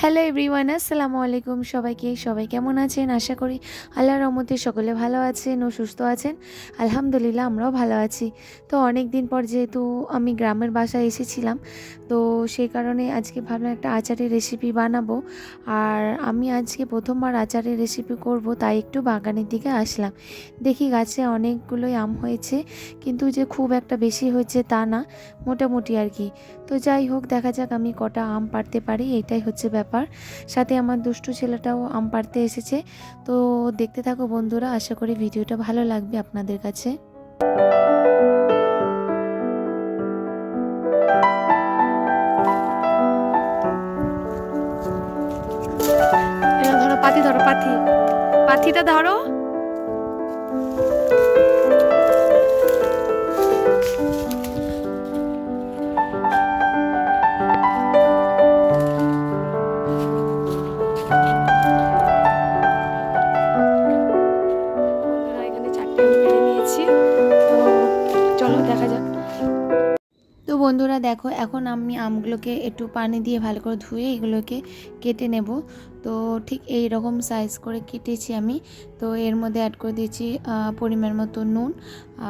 Hello everyone আসসালামু আলাইকুম সবাইকে। সবাই কেমন আছেন? আশা করি আল্লাহর রহমতে সকলে ভালো আছেন ও সুস্থ আছেন। আলহামদুলিল্লাহ, আমরাও ভালো আছি। তো অনেক দিন পর যেহেতু আমি গ্রামের বাসায় এসেছিলাম, তো সেই কারণে আজকে ভাবলাম একটা আচারের রেসিপি বানাবো। আর আমি আজকে প্রথমবার আচারের রেসিপি করব, তাই একটু বাগানের দিকে আসলাম। দেখি গাছে অনেকগুলোই আম হয়েছে, কিন্তু যে খুব একটা বেশি হয়েছে তা না, মোটামুটি আর কি। তো যাই হোক, দেখা যাক আমি কটা আম পারতে পারি, এটাই হচ্ছে ব্যাপার। সাথে আমার দুষ্টু ছেলেটাও আম পাড়তে এসেছে। তো দেখতে থাকো বন্ধুরা, আশা করি ভিডিওটা ভালো লাগবে আপনাদের কাছে। ধরো ধরো, পাতি। পাতিটা ধরো। বন্ধুরা দেখো এখন আমি আমগুলোকে একটু পানি দিয়ে ভালো করে ধুয়ে এগুলোকে কেটে নেব। তো ঠিক এই রকম সাইজ করে কেটেছি আমি। তো এর মধ্যে অ্যাড করে দিয়েছি পরিমাণ মতো নুন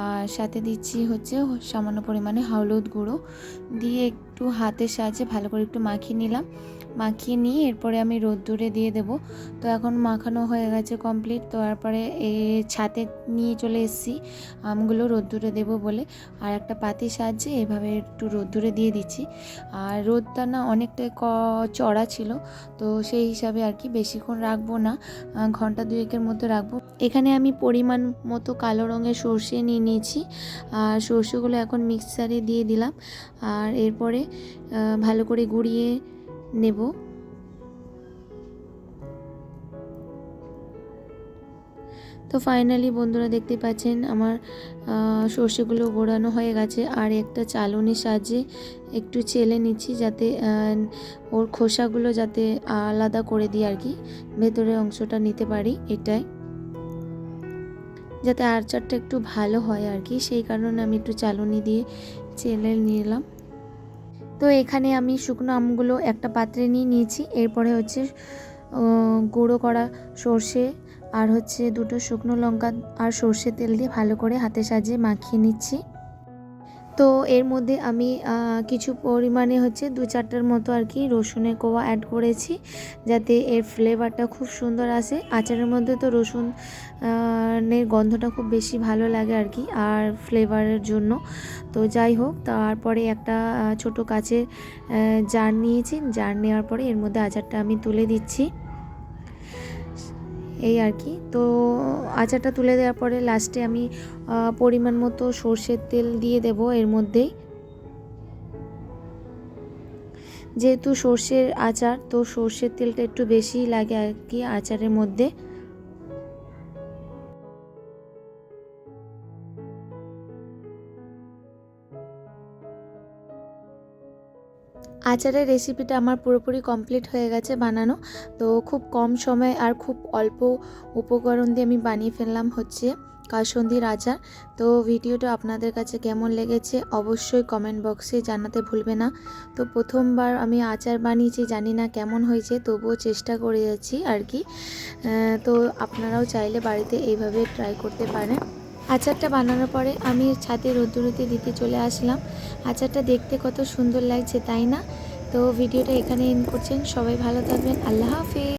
আর সাথে দিচ্ছি হচ্ছে সামান্য পরিমাণে হলুদ গুঁড়ো। দিয়ে একটু হাতের সাহায্যে ভালো করে একটু মাখিয়ে নিলাম। মাখিয়ে নিয়ে এরপরে আমি রোদ্দুরে দিয়ে দেব। তো এখন মাখানো হয়ে গেছে কমপ্লিট তো তারপরে এই ছাতে নিয়ে চলে এসেছি। আমগুলো রোদ্দুরে দেব বলে। আর একটা পাতির সাহায্যে এভাবে একটু রোদ্দুরে দিয়ে দিচ্ছি। আর রোদটা না অনেকটাই ক, চড়া ছিল। তো সেই হিসাবে আর কি বেশিক্ষণ রাখব না ঘণ্টা দুয়েকের মতো রাখব। এখানে আমি পরিমাণ মতো কালো রঙের সর্ষে নিয়ে নিয়েছি, আর সর্ষেগুলো এখন মিক্সারে দিয়ে দিলাম, আর এরপরে ভালো করে গুঁড়িয়ে নেব। তো ফাইনালি বন্ধুরা দেখতে পাচ্ছেন আমার সর্ষেগুলো গোড়ানো হয়ে গেছে। আর একটা চালনির সাহায্যে একটু চেলে নিচ্ছি যাতে ওর খোসাগুলো যাতে আলাদা করে দিই আর কি ভেতরের অংশটা নিতে পারি এটাই। যাতে আচারটা একটু ভালো হয় আর কি, সেই কারণে আমি একটু চালনি দিয়ে চেলে নিলাম। তো এখানে আমি শুকনো আমগুলো একটা পাত্রে নিয়ে নিয়েছি। এরপরে হচ্ছে গুঁড়ো করা সর্ষে আর হচ্ছে দুটো শুকনো লঙ্কা আর সর্ষে তেল দিয়ে ভালো করে হাতে সাজিয়ে মাখিয়ে নিচ্ছি। তো এর মধ্যে আমি কিছু পরিমাণে হচ্ছে দু চারটার মতো আর কি রসুনের কোয়া অ্যাড করেছি যাতে এর ফ্লেভারটা খুব সুন্দর আসে। আচারের মধ্যে তো রসুন আহ, এর গন্ধটা খুব বেশি ভালো লাগে আর কি আর ফ্লেভারের জন্য। তো যাই হোক তারপরে একটা ছোট কাচের জার নিয়েছি। জার নেওয়ার পরে এর মধ্যে আচারটা আমি তুলে দিচ্ছি। এই আর কি। তো আচারটা তুলে দেওয়ার পরে লাস্টে আমি পরিমাণ মতো সর্ষের তেল দিয়ে দেব এর মধ্যেই। যেহেতু সর্ষের আচার, তো সর্ষের তেলটা একটু বেশি লাগে আর কি আচারের মধ্যে। আচারের রেসিপিটা আমার পুরোপুরি কমপ্লিট হয়ে গেছে বানানো। তো খুব কম সময় আর খুব অল্প উপকরণ দিয়ে আমি বানিয়ে ফেললাম হচ্ছে কাসন্দির আচার। তো ভিডিওটা আপনাদের কাছে কেমন লেগেছে অবশ্যই কমেন্ট বক্সে জানাতে ভুলবে না। তো প্রথমবার আমি আচার বানিয়েছি, জানি না কেমন হয়েছে, তবুও চেষ্টা করে যাচ্ছি আর কি। তো আপনারাও চাইলে বাড়িতে এইভাবে ট্রাই করতে পারেন। আচারটা বানানোর পরে আমি ছাদে রোদ্দুরতে দিতে চলে আসলাম। আচারটা দেখতে কত সুন্দর লাগছে, তাই না? তো ভিডিওটা এখানে এন্ড করছেন। সবাই ভালো থাকবেন। আল্লাহ হাফেজ।